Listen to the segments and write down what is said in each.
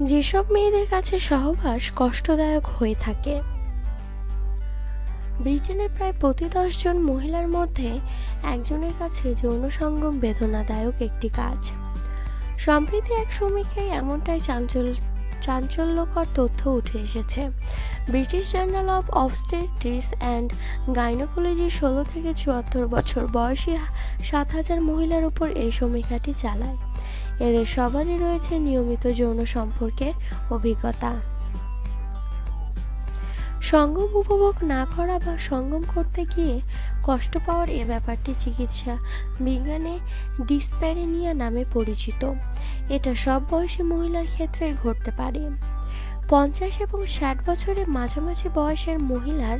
যেসব মেয়েদের কাছে সহবাস কষ্টদায়ক হয়ে থাকে। ব্রিটেনের প্রায় প্রতি দশজন মহিলার মধ্যে একজনের কাছে যৌন সঙ্গম বেদনাদায়ক একটি কাজ। সম্প্রতি এক সমীক্ষায় এমনটাই চাঞ্চল্য চাঞ্চল্যকর তথ্য উঠে এসেছে। British journal of obstetrics and gynaecology ষোলো থেকে চুয়াত্তর বছর বয়সী সাত হাজার মহিলার উপর এই সমীক্ষাটি চালায়। এদের সবারই রয়েছে নিয়মিত যৌন সম্পর্কের অভিজ্ঞতা। সঙ্গম উপভোগ না করা বা সঙ্গম করতে গিয়ে কষ্ট পাওয়ার এ ব্যাপারটি চিকিৎসা বিজ্ঞানে ডিসপ্যারেনিয়া নামে পরিচিত। এটা সব বয়সী মহিলার ক্ষেত্রে ঘটতে পারে। পঞ্চাশ এবং ষাট বছরের মাঝামাঝি বয়সের মহিলার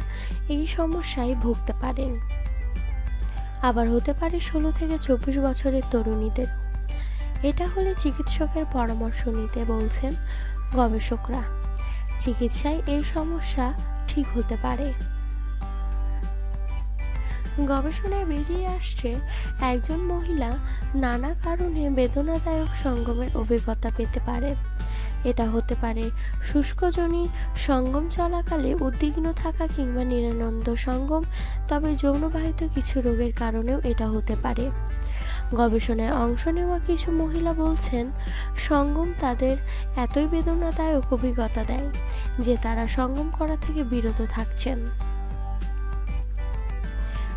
এই সমস্যায় ভুগতে পারেন আবার হতে পারে ষোলো থেকে চব্বিশ বছরের তরুণীদের। এটা হলে চিকিৎসকের পরামর্শ নিতে বলছেন গবেষকরা। চিকিৎসায় এই সমস্যা ঠিক হতে পারে। গবেষণায় বেরিয়ে আসছে একজন মহিলা নানা কারণে বেদনাদায়ক সঙ্গমের অভিজ্ঞতা পেতে পারে। এটা হতে পারে শুষ্কজনী সঙ্গম চলাকালে উদ্বিগ্ন থাকা কিংবা নিরানন্দ সঙ্গম, তবে যৌনবাহিত কিছু রোগের কারণেও এটা হতে পারে। গবেষণায় অংশ নেওয়া কিছু মহিলা বলছেন, সঙ্গম তাদের এতই বেদনাদায়ক অভিজ্ঞতা দেয় যে তারা সঙ্গম করা থেকে বিরত থাকছেন।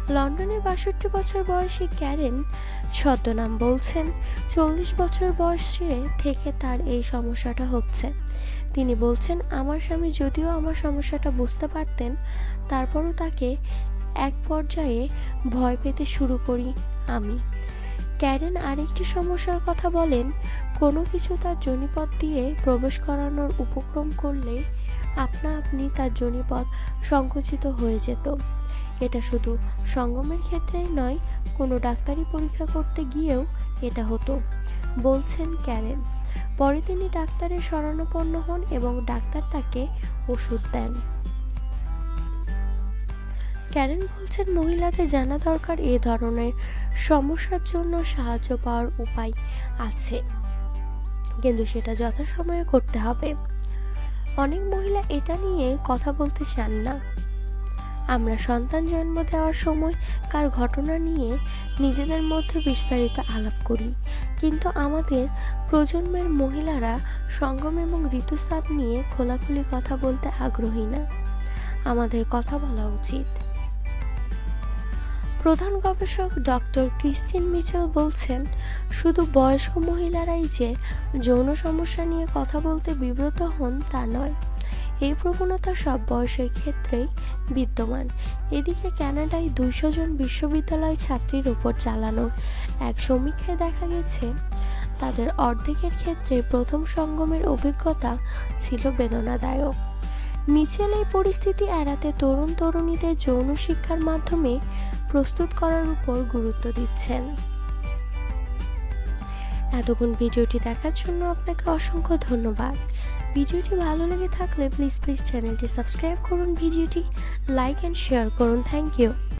লন্ডনের বাষট্টি বছর বয়সী ক্যারেন ছদ্মনাম বলছেন, চল্লিশ বছর বয়সে থেকে তার এই সমস্যাটা হচ্ছে। তিনি বলছেন, আমার স্বামী যদিও আমার সমস্যাটা বুঝতে পারতেন, তারপরও তাকে এক পর্যায়ে ভয় পেতে শুরু করি আমি। ক্যারেন আরেকটি সমস্যার কথা বলেন, কোনো কিছু তার জনিপথ দিয়ে প্রবেশ করানোর উপক্রম করলে আপনা আপনি তার জনিপথ সংকুচিত হয়ে যেত। এটা শুধু সঙ্গমের ক্ষেত্রেই নয়, কোনো ডাক্তারি পরীক্ষা করতে গিয়েও এটা হতো, বলছেন ক্যারেন। পরে তিনি ডাক্তারের শরণাপন্ন হন এবং ডাক্তার তাকে ওষুধ দেন। ক্যারেন বলছেন, মহিলাদের জানা দরকার এ ধরনের সমস্যার জন্য সাহায্য পাওয়ার উপায় আছে। কিন্তু সেটা যথাসময়ে করতে হবে। অনেক মহিলা এটা নিয়ে কথা বলতে চান না। আমরা সন্তান জন্ম দেওয়ার সময় কার ঘটনা নিয়ে নিজেদের মধ্যে বিস্তারিত আলাপ করি। কিন্তু আমাদের প্রজন্মের মহিলারা সঙ্গম এবং ঋতুস্রাব নিয়ে খোলাখুলি কথা বলতে আগ্রহী না। আমাদের কথা বলা উচিত। প্রধান গবেষক ডক্টর ক্রিস্টিন মিচেল বলছেন, শুধু বয়স্ক মহিলারাই যে যৌন সমস্যা নিয়ে কথা বলতে বিব্রত হন তা নয়। এই প্রবণতা সব বয়সের ক্ষেত্রেই বিদ্যমান। এদিকে ক্যানাডায় দুইশো জন বিশ্ববিদ্যালয় ছাত্রীর উপর চালানো এক সমীক্ষায় দেখা গেছে, তাদের অর্ধেকের ক্ষেত্রে প্রথম সঙ্গমের অভিজ্ঞতা ছিল বেদনাদায়ক। মিচেল এই পরিস্থিতি এড়াতে তরুণ তরুণীদের যৌন শিক্ষার মাধ্যমে প্রস্তুত করার উপর গুরুত্ব দিচ্ছেন। এতক্ষণ ভিডিওটি দেখার জন্য আপনাকে অসংখ্য ধন্যবাদ। ভিডিওটি ভালো লেগে থাকলে প্লিজ প্লিজ চ্যানেলটি সাবস্ক্রাইব করুন, ভিডিওটি লাইক অ্যান্ড শেয়ার করুন। Thank you